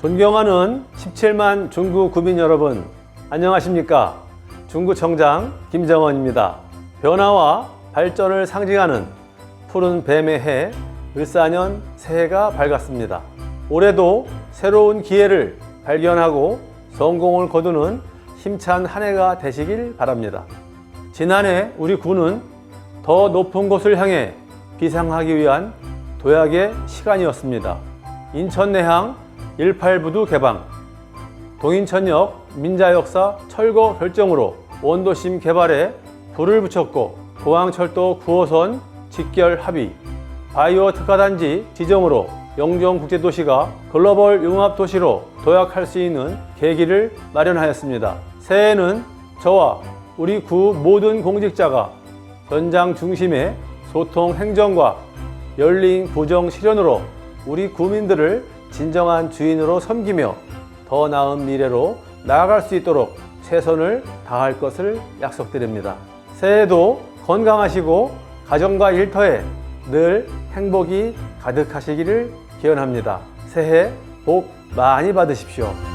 존경하는 17만 중구 구민 여러분, 안녕하십니까? 중구 청장 김정원입니다. 변화와 발전을 상징하는 푸른 뱀의 해, 을사년 새해가 밝았습니다. 올해도 새로운 기회를 발견하고 성공을 거두는 힘찬 한 해가 되시길 바랍니다. 지난해 우리 군은 더 높은 곳을 향해 비상하기 위한 도약의 시간이었습니다. 인천 내항 18부두 개방, 동인천역 민자역사 철거 결정으로 원도심 개발에 불을 붙였고 포항철도 9호선 직결 합의, 바이오 특화단지 지정으로 영종국제도시가 글로벌 융합도시로 도약할 수 있는 계기를 마련하였습니다. 새해에는 저와 우리 구 모든 공직자가 현장 중심의 소통 행정과 열린 구정 실현으로 우리 구민들을 진정한 주인으로 섬기며 더 나은 미래로 나아갈 수 있도록 최선을 다할 것을 약속드립니다. 새해도 건강하시고 가정과 일터에 늘 행복이 가득하시기를 기원합니다. 새해 복 많이 받으십시오.